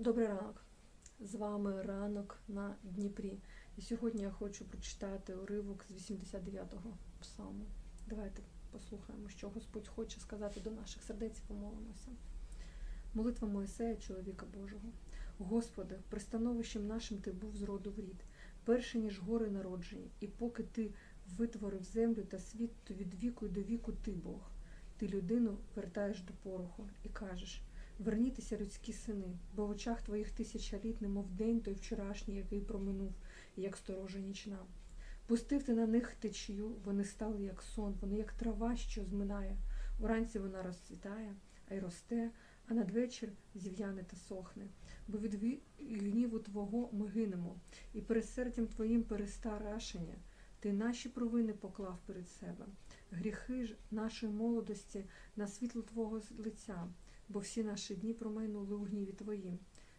Добрий ранок. З вами ранок на Дніпрі. І сьогодні я хочу прочитати уривок з 89-го псалму. Давайте послухаємо, що Господь хоче сказати до наших сердець помолимося. Молитва Моїсея, чоловіка Божого. Господи, пристановищем нашим ти був з роду в рід, перше, ніж гори народжені, і поки ти витворив землю та світ, то від віку й до віку ти Бог. Ти людину вертаєш до пороху і кажеш. Вернітеся, людські сини, бо в очах твоїх тисяча літ, немов день той вчорашній, який проминув, як сторожа нічна. Пустив ти на них течію, вони стали як сон, вони як трава, що зминає. Уранці вона розцвітає, а й росте, а надвечір зів'яне та сохне. Бо від гніву Твого ми гинемо, і пересердям Твоїм переста рашення. Ти наші провини поклав перед себе, гріхи ж нашої молодості на світло Твого лиця бо всі наші дні промайнули у гніві Твоїм,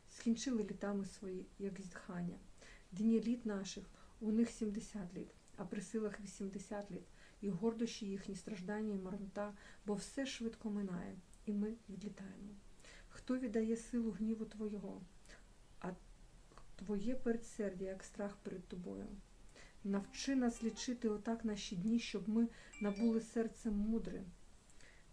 скінчили літами свої, як зітхання. Дні літ наших у них сімдесят літ, а при силах вісімдесят літ, і гордощі їхні страждання і марнота, бо все швидко минає, і ми відлітаємо. Хто віддає силу гніву Твого, а Твоє передсердя, як страх перед тобою. Навчи нас лічити отак наші дні, щоб ми набули серцем мудре.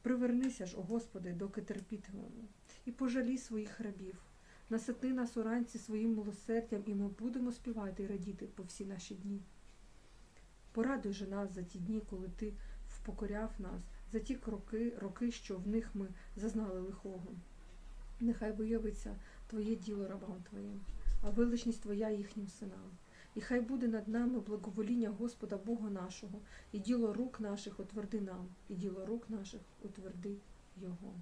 Привернися ж, о Господи, доки терпітимемо, і пожалій своїх рабів. Насити нас уранці своїм милосердям, і ми будемо співати і радіти по всі наші дні. Порадуй же нас за ті дні, коли ти впокоряв нас, за ті кроки, роки, що в них ми зазнали лихого. Нехай виявиться Твоє діло рабам Твоїм, а величність Твоя їхнім синам. І хай буде над нами благовоління Господа Бога нашого, і діло рук наших утверди нам, і діло рук наших утверди Його.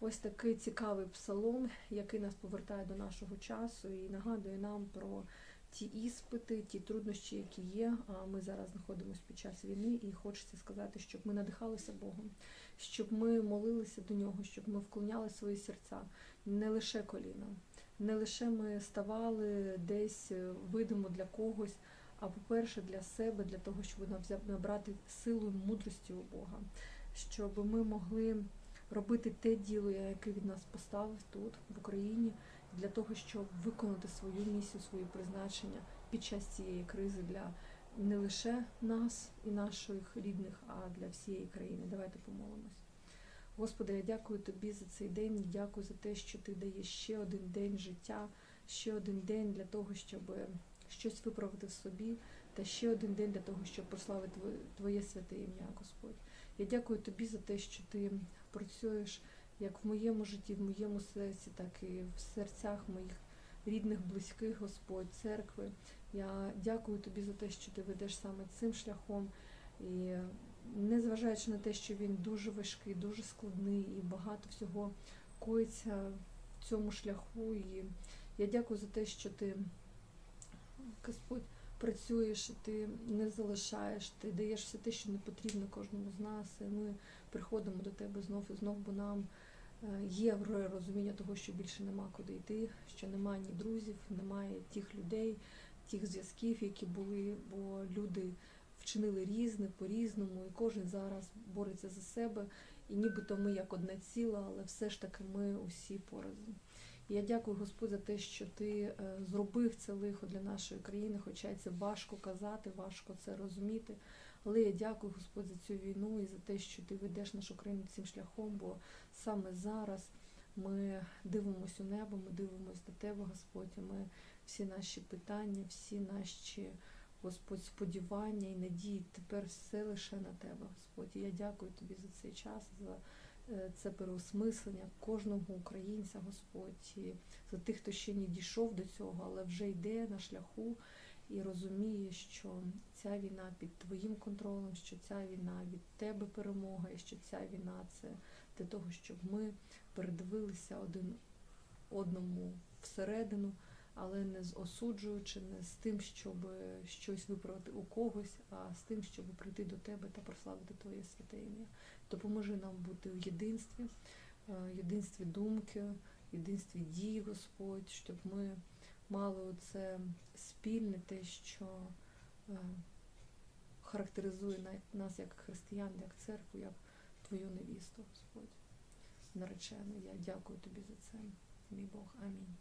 Ось такий цікавий псалом, який нас повертає до нашого часу і нагадує нам про ті іспити, ті труднощі, які є. А ми зараз знаходимося під час війни, і хочеться сказати, щоб ми надихалися Богом, щоб ми молилися до нього, щоб ми вклоняли свої серця, не лише коліном. Не лише ми ставали десь е, видимо для когось, а по-перше, для себе, для того, щоб набрати силу і мудрості у Бога, щоб ми могли робити те діло, яке від нас поставив тут, в Україні, для того, щоб виконати свою місію, своє призначення під час цієї кризи для не лише нас і наших рідних, а для всієї країни. Давайте помолимось. Господи, я дякую Тобі за цей день, дякую за те, що Ти даєш ще один день життя, ще один день для того, щоб щось виправити в собі, та ще один день для того, щоб прославити Тво- Твоє святе ім'я, Господь. Я дякую Тобі за те, що Ти працюєш як в моєму житті, в моєму серці, так і в серцях моїх рідних, близьких, Господь, церкви. Я дякую Тобі за те, що ти ведеш саме цим шляхом. І незважаючи на те, що він дуже важкий, дуже складний і багато всього коїться в цьому шляху. І я дякую за те, що ти, Господь, працюєш, ти не залишаєш, ти даєш все те, що не потрібно кожному з нас. І ми приходимо до тебе знов і знов, бо нам е, є розуміння того, що більше нема куди йти, що немає ні друзів, немає тих людей, тих зв'язків, які були, бо люди вчинили різне по-різному, і кожен зараз бореться за себе. І нібито ми як одне ціле, але все ж таки ми усі порознь. І я дякую Господь за те, що ти е, зробив це лихо для нашої країни, хоча це важко казати, важко це розуміти. Але я дякую Господь за цю війну і за те, що ти ведеш нашу країну цим шляхом, бо саме зараз ми дивимося у небо, ми дивимося до тебе, Господь, і ми всі наші питання, всі наші Господь, сподівання і надії тепер все лише на тебе, Господь. І я дякую тобі за цей час, за е, це переосмислення кожного українця, Господь, і за тих, хто ще не дійшов до цього, але вже йде на шляху і розуміє, що ця війна під твоїм контролем, що ця війна від тебе перемога, і що ця війна це для того, щоб ми передивилися один одному всередину але не з осуджуючи, не з тим, щоб щось виправити у когось, а з тим, щоб прийти до тебе та прославити Твоє святе ім'я. Допоможи нам бути в єдинстві, е, єдинстві думки, єдинстві дій, Господь, щоб ми мали оце спільне те, що е, характеризує нас як християн, як церкву, як Твою невісту, Господь. Наречену. Я дякую тобі за це. мій Бог. Амінь.